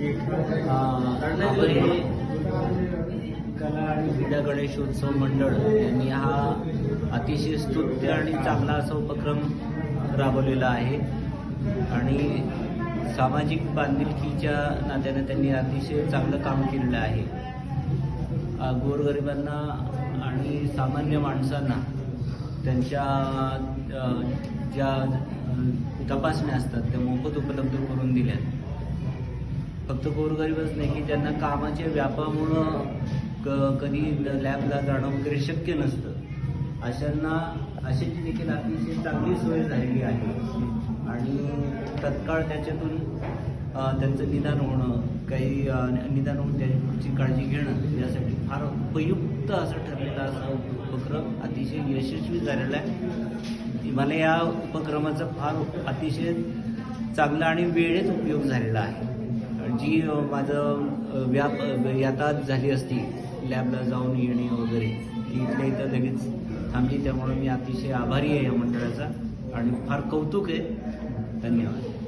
आभारी कला आणि क्रीडा गणेशोत्सव मंडळ यांनी हा अतिशय स्तुत्य आणि चांगला असा उपक्रम राबवलेला आहे. आणि सामाजिक बांधिलकीच्या नात्याने त्यांनी अतिशय चांगलं काम केलेलं आहे. गोरगरिबांना आणि सामान्य माणसांना त्यांच्या ज्या तपासण्या असतात त्या मोफत उपलब्ध करून दिल्या फक्त गोरगरीबच नाही की ज्यांना कामाच्या व्यापामुळं क कधी लॅबला जाणं वगैरे शक्य नसतं. अशांना अशाची देखील अतिशय चांगली सोय झालेली आहे. आणि तत्काळ त्याच्यातून त्यांचं निदान होणं काही निदान होऊन त्याची काळजी घेणं यासाठी फार उपयुक्त असं ठरलेला असा उपक्रम अतिशय यशस्वी झालेला आहे. मला या उपक्रमाचा फार अतिशय चांगला आणि वेळेत उपयोग झालेला आहे. जी माझं व्याप अ, यातायात झाली असती लॅबला जाऊन येणे वगैरे ती इथल्या इथं लगेच थांबली त्यामुळे मी अतिशय आभारी आहे या मंडळाचा. आणि फार कौतुक आहे. धन्यवाद.